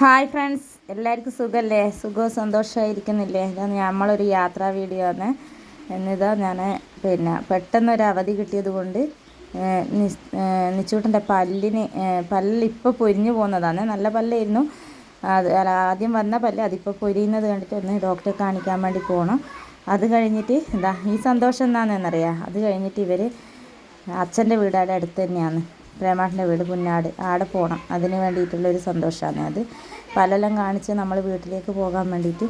Hi friends എല്ലാവർക്കും സുഖമല്ലേ സുഖവും സന്തോഷമായിരിക്കുന്നില്ലേ ഇതാ നമ്മളൊരു യാത്രാ വീഡിയോ ആണ്. എന്നിതാ ഞാൻ പിന്നെ പെട്ടെന്നൊരു അവധി കിട്ടിയത് കൊണ്ട് നിച്ചൂട്ടന്റെ പല്ലിന് പല്ലിപ്പോൾ പൊരിഞ്ഞു പോകുന്നതാണ്. നല്ല പല്ലായിരുന്നു. അത് ആദ്യം വന്ന പല്ല് അതിപ്പോൾ പൊരിയുന്നത് കണ്ടിട്ട് ഒന്ന് ഡോക്ടറെ കാണിക്കാൻ വേണ്ടി പോകണം അത് കഴിഞ്ഞിട്ട് ഇതാ ഈ സന്തോഷം എന്താണെന്നറിയാം. അത് കഴിഞ്ഞിട്ട് ഇവർ അച്ഛന്റെ വീടാടെ അടുത്ത് തന്നെയാണ്. പ്രേമാട്ടിന്റെ വീട് പുന്നാട്. ആടെ പോകണം അതിന് വേണ്ടിയിട്ടുള്ളൊരു സന്തോഷമാണ് അത്. പലെല്ലാം കാണിച്ച് നമ്മൾ വീട്ടിലേക്ക് പോകാൻ വേണ്ടിയിട്ട്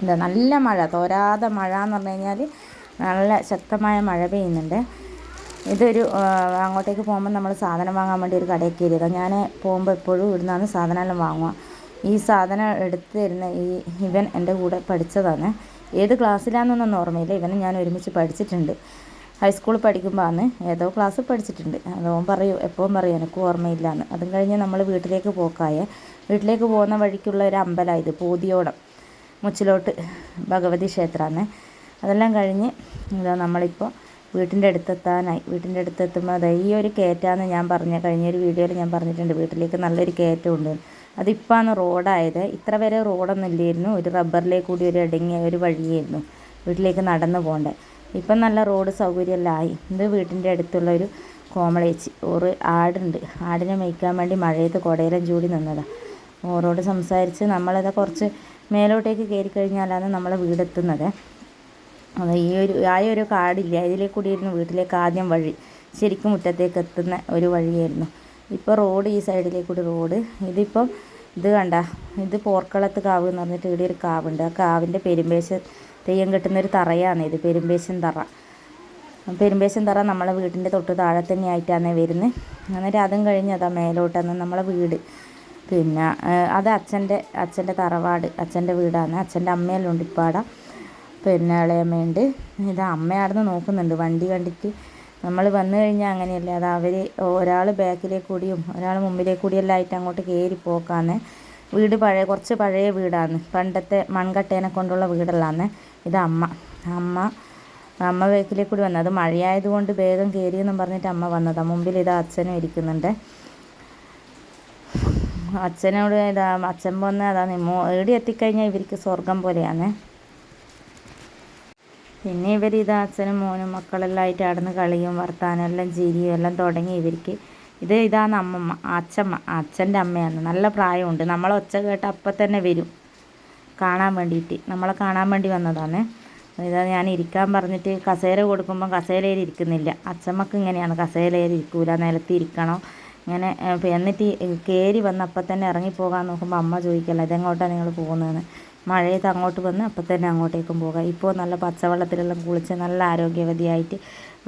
എന്താ നല്ല മഴ തോരാതെ മഴ എന്ന് പറഞ്ഞു കഴിഞ്ഞാൽ നല്ല ശക്തമായ മഴ പെയ്യുന്നുണ്ട്. ഇതൊരു അങ്ങോട്ടേക്ക് പോകുമ്പോൾ നമ്മൾ സാധനം വാങ്ങാൻ വേണ്ടി ഒരു കടയിൽ കയറിയതാണ് ഞാൻ പോകുമ്പോൾ എപ്പോഴും ഇവിടുന്നാണ് സാധനമെല്ലാം വാങ്ങുക. ഈ സാധനം എടുത്തു തരുന്ന ഈ ഇവൻ എന്റെ കൂടെ പഠിച്ചതാണ്. ഏത് ക്ലാസ്സിലാണെന്നൊന്നും ഓർമ്മയില്ല. ഇവനെ ഞാൻ ഒരുമിച്ച് പഠിച്ചിട്ടുണ്ട്. ഹൈസ്കൂളിൽ പഠിക്കുമ്പോഴാണ് ഏതോ ക്ലാസ് പഠിച്ചിട്ടുണ്ട്. അതോ പറയൂ എപ്പോഴും പറയും എനിക്ക് ഓർമ്മയില്ല എന്ന് അതും കഴിഞ്ഞ് നമ്മൾ വീട്ടിലേക്ക് പോക്കായ. വീട്ടിലേക്ക് പോകുന്ന വഴിക്കുള്ള ഒരു അമ്പലമായത് പൂതിയോടം മുച്ചിലോട്ട് ഭഗവതി ക്ഷേത്രമാണ് അതെല്ലാം കഴിഞ്ഞ് ഇതാ നമ്മളിപ്പോൾ വീട്ടിന്റെ അടുത്തെത്താനായി. വീട്ടിന്റെ അടുത്തെത്തുമ്പോൾ അതെ ഈ ഒരു കയറ്റാന്ന് ഞാൻ പറഞ്ഞ കഴിഞ്ഞ ഒരു വീഡിയോയിൽ ഞാൻ പറഞ്ഞിട്ടുണ്ട് വീട്ടിലേക്ക് നല്ലൊരു കയറ്റമുണ്ട്. അതിപ്പോഴാണ് റോഡായത്. ഇത്ര വരെ റോഡൊന്നും ഇല്ലായിരുന്നു. ഒരു റബ്ബറിലേക്ക് കൂടി ഒരു ഇടങ്ങിയ ഒരു വഴിയായിരുന്നു. വീട്ടിലേക്ക് നടന്നു പോകേണ്ടത്. ഇപ്പം നല്ല റോഡ് സൗകര്യമെല്ലാം. ഇത് വീട്ടിന്റെ അടുത്തുള്ള ഒരു കോമളേച്ചി ഓറ് ആടുണ്ട്. ആടിനെ മേയ്ക്കാൻ വേണ്ടി മഴയത്ത് കുടയിലും ചൂടി നിന്നതാണ് ഓരോട് സംസാരിച്ച് നമ്മളത് കുറച്ച് മേലോട്ടേക്ക് കയറി കഴിഞ്ഞാലാണ് നമ്മളെ വീടെത്തുന്നത്. അത് ഈ ഒരു ആ ഒരു കാടില്ല? ഇതിലേ കൂടിയിരുന്നു വീട്ടിലേക്ക് ആദ്യം വഴി ശരിക്കും മുറ്റത്തേക്ക് എത്തുന്ന ഒരു വഴിയായിരുന്നു. ഇപ്പോൾ റോഡ് ഈ സൈഡിലേക്ക് കൂടി റോഡ്. ഇതിപ്പം ഇത് കണ്ട ഇത് പോർക്കളത്ത് കാവ് എന്ന് പറഞ്ഞിട്ട് ഇവിടെ ഒരു കാവുണ്ട്. ആ കാവിന്റെ പെരുമ്പേശ തെയ്യം കെട്ടുന്ന ഒരു തറയാണ് ഇത് പെരുമ്പേശൻ തറ. പെരുമ്പേശൻ തറ നമ്മളെ വീട്ടിന്റെ തൊട്ട് താഴെ തന്നെ ആയിട്ടാണ് വരുന്നത്. അന്നേരം അതും കഴിഞ്ഞ് അതാ മേലോട്ടാണ് നമ്മളെ വീട്. പിന്നെ അത് അച്ഛന്റെ അച്ഛന്റെ തറവാട് അച്ഛന്റെ വീടാണ്. അച്ഛന്റെ അമ്മയെല്ലാം ഉണ്ട് പിന്നെ ഇളയമ്മയുണ്ട്. ഇത് അമ്മയാടുന്ന് നോക്കുന്നുണ്ട്. വണ്ടി കണ്ടിട്ട് നമ്മൾ വന്നു കഴിഞ്ഞാൽ അങ്ങനെയല്ല. അത് അവർ ഒരാൾ ബാക്കിലേക്ക് കൂടിയും ഒരാൾ മുമ്പിലേക്ക് കൂടിയെല്ലാം ആയിട്ട് അങ്ങോട്ട് കയറി പോക്കാന്ന്. വീട് പഴയ കുറച്ച് പഴയ വീടാണ് പണ്ടത്തെ മൺകട്ടേനെ കൊണ്ടുള്ള വീടല്ലാന്ന്. ഇത് അമ്മ. അമ്മ അമ്മ ബാക്കിലേക്ക് കൂടി വന്നത് മഴയായതുകൊണ്ട് വേഗം കയറിയെന്നും പറഞ്ഞിട്ട് അമ്മ വന്നതാണ് മുമ്പിൽ ഇത് അച്ഛനും ഇരിക്കുന്നുണ്ട്. അച്ഛനോട് ഇതാ അച്ഛൻ വന്ന് അതാ മോ എവിടെ എത്തിക്കഴിഞ്ഞാൽ ഇവർക്ക് സ്വർഗം പോലെയാണ് പിന്നെ ഇവർ ഇത് അച്ഛനും മോനും മക്കളെല്ലാം ആയിട്ട് അടന്ന് കളിയും വർത്താനം എല്ലാം ചിരിയും എല്ലാം തുടങ്ങി ഇവർക്ക്. ഇത് ഇതാണ് അമ്മമ്മ അച്ഛമ്മ അച്ഛന്റെ അമ്മയാണ്. നല്ല പ്രായമുണ്ട്. നമ്മളെ ഒച്ച കേട്ട് അപ്പം തന്നെ വരും. കാണാൻ വേണ്ടിയിട്ട്. നമ്മളെ കാണാൻ വേണ്ടി വന്നതാണ്. ഇതാ ഞാൻ ഇരിക്കാൻ പറഞ്ഞിട്ട് കസേര കൊടുക്കുമ്പോൾ കസേരയിൽ ഇരിക്കുന്നില്ല. അച്ഛമ്മക്ക് ഇങ്ങനെയാണ്. കസേരയിൽ ഇരിക്കൂല. നിലത്തി ഇരിക്കണം. ഇങ്ങനെ എന്നിട്ട് കയറി വന്നപ്പോൾ തന്നെ ഇറങ്ങിപ്പോകാൻ നോക്കുമ്പോൾ അമ്മ ചോദിക്കല്ല ഇതെങ്ങോട്ടാണ് നിങ്ങൾ പോകുന്നതെന്ന്? മഴയത്ത് അങ്ങോട്ട് വന്ന് അപ്പം തന്നെ അങ്ങോട്ടേക്കും പോകാം. ഇപ്പോൾ നല്ല പച്ചവെള്ളത്തിലെല്ലാം കുളിച്ച് നല്ല ആരോഗ്യവതിയായിട്ട്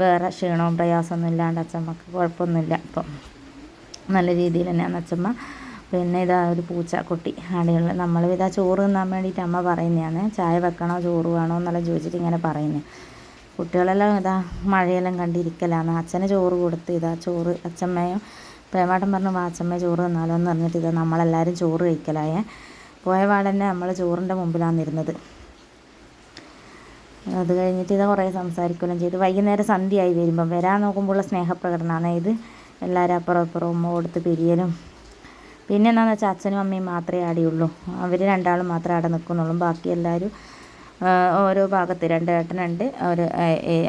വേറെ ക്ഷീണവും പ്രയാസമൊന്നും ഇല്ലാണ്ട് അച്ഛമ്മക്ക് കുഴപ്പമൊന്നുമില്ല. ഇപ്പം നല്ല രീതിയിൽ തന്നെയാണ് അച്ഛമ്മ. പിന്നെ ഇതാ ഒരു പൂച്ച കുട്ടി അവിടെയുള്ള നമ്മൾ ഇതാ ചോറ് തിന്നാൻ വേണ്ടിയിട്ട് അമ്മ പറയുന്നതാണ്. ചായ വെക്കണോ ചോറ് വേണോ എന്നെല്ലാം ചോദിച്ചിട്ട് ഇങ്ങനെ പറയുന്നത് കുട്ടികളെല്ലാം ഇതാ മഴയെല്ലാം കണ്ടിരിക്കലാണ്. അച്ഛന് ചോറ് കൊടുത്ത് ഇതാ ചോറ് അച്ഛമ്മയും പ്രേമാട്ടം പറഞ്ഞു വാച്ചമ്മ ചോറ് തിന്നാലോ എന്ന് പറഞ്ഞിട്ട് ഇതാ നമ്മളെല്ലാവരും ചോറ് കഴിക്കലായേ. പോയ പാടന്നെ നമ്മൾ ചോറിന്റെ മുമ്പിലാണ് ഇരുന്നത്. അത് കഴിഞ്ഞിട്ട് ഇത് കുറേ സംസാരിക്കുകയും ചെയ്തു. വൈകുന്നേരം സന്ധ്യയായി വരുമ്പം വരാൻ നോക്കുമ്പോഴുള്ള സ്നേഹപ്രകടനമാണ് ഇത്. എല്ലാവരും അപ്പുറം അപ്പുറം ഉമ്മ കൊടുത്ത് പിരിയലും. പിന്നെ എന്താണെന്ന് വെച്ചാൽ അച്ഛനും അമ്മയും മാത്രമേ ആടിയുള്ളൂ. അവർ രണ്ടാളും മാത്രമേ ആടെ നിൽക്കുന്നുള്ളൂ ബാക്കി എല്ലാവരും ഓരോ ഭാഗത്ത് രണ്ട് ഏട്ടനുണ്ട് ഒരു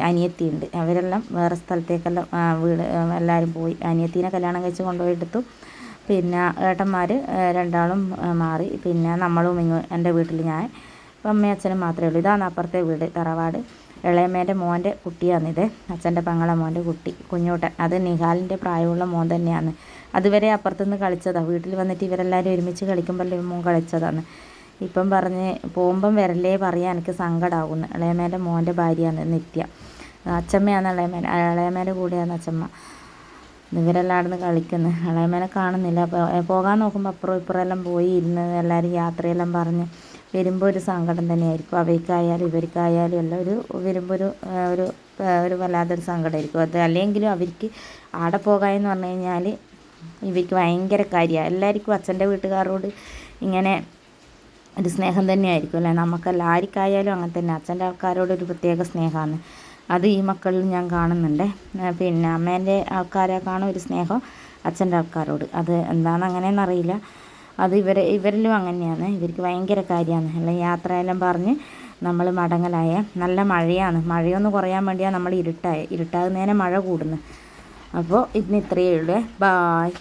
അനിയത്തിയുണ്ട്. അവരെല്ലാം വേറെ സ്ഥലത്തേക്കെല്ലാം വീട് എല്ലാവരും പോയി. അനിയത്തീനെ കല്യാണം കഴിച്ച് കൊണ്ടുപോയി എടുത്തു. പിന്നെ ഏട്ടന്മാർ രണ്ടാളും മാറി. പിന്നെ നമ്മളും ഇങ്ങ് എന്റെ വീട്ടിൽ ഞാൻ. അമ്മയും അച്ഛനും മാത്രമേ ഉള്ളൂ. ഇതാണ് അപ്പുറത്തെ വീട് തറവാട്. ഇളയമ്മേന്റെ മോന്റെ കുട്ടിയാണിത്. അച്ഛന്റെ പങ്ങളെ മോന്റെ കുട്ടി കുഞ്ഞൂട്ടൻ. അത് നിഹാലിന്റെ പ്രായമുള്ള മോൻ തന്നെയാണ്. അതുവരെ അപ്പുറത്തുനിന്ന് കളിച്ചതാണ് വീട്ടിൽ വന്നിട്ട് ഇവരെല്ലാവരും ഒരുമിച്ച് കളിക്കുമ്പോൾ മോൻ കളിച്ചതാണ് ഇപ്പം പറഞ്ഞ് പോകുമ്പം വരല്ലേ പറയാൻ എനിക്ക് സങ്കടമാകുന്നു ഇളയമേന്റെ മോന്റെ ഭാര്യയാണ് നിത്യ. അച്ചമ്മയാണ് ഇളയമേൻ ഇളയമേന്റെ കൂടെയാണ് അച്ചമ്മ ഇവരെല്ലാം നിന്ന് കളിക്കുന്നു. ഇളയമേനെ കാണുന്നില്ല. പോകാൻ നോക്കുമ്പോൾ അപ്പുറം ഇപ്പുറം എല്ലാം പോയി ഇരുന്ന് എല്ലാവരും യാത്രയെല്ലാം പറഞ്ഞ് വരുമ്പോൾ ഒരു സങ്കടം തന്നെയായിരിക്കും. അവയ്ക്കായാലും ഇവർക്കായാലും എല്ലാം ഒരു വരുമ്പോൾ ഒരു ഒരു ഒരു വല്ലാത്തൊരു സങ്കടമായിരിക്കും. അത് അല്ലെങ്കിലും അവർക്ക് ആടെ പോകാമെന്ന് പറഞ്ഞു കഴിഞ്ഞാൽ ഇവർക്ക് ഭയങ്കര കാര്യമാണ് എല്ലാവർക്കും അച്ഛന്റെ വീട്ടുകാരോട് ഇങ്ങനെ ഒരു സ്നേഹം തന്നെയായിരിക്കും അല്ലേ? നമുക്കെല്ലാം ആർക്കായാലും അങ്ങനെ തന്നെ. അച്ഛന്റെ ആൾക്കാരോടൊരു പ്രത്യേക സ്നേഹമാണ്. അത് ഈ മക്കളിൽ ഞാൻ കാണുന്നുണ്ട്. പിന്നെ അമ്മേന്റെ ആൾക്കാരെ കാണും ഒരു സ്നേഹം അച്ഛന്റെ ആൾക്കാരോട്. അത് എന്താണെന്ന് അങ്ങനെയെന്നറിയില്ല അത് ഇവരെ ഇവരിലും അങ്ങനെയാണ്. ഇവർക്ക് ഭയങ്കര കാര്യമാണ്. അല്ല യാത്രയെല്ലാം പറഞ്ഞ് നമ്മൾ മടങ്ങലായ നല്ല മഴയാണ്. മഴയൊന്ന് കുറയാൻ വേണ്ടിയാണ് നമ്മൾ ഇരുട്ടായ ഇരുട്ടാകുന്നതിനെ മഴ കൂടുന്നു. അപ്പോൾ ഇന്ന് ഇത്രയേ ഉള്ളൂ. ബായ്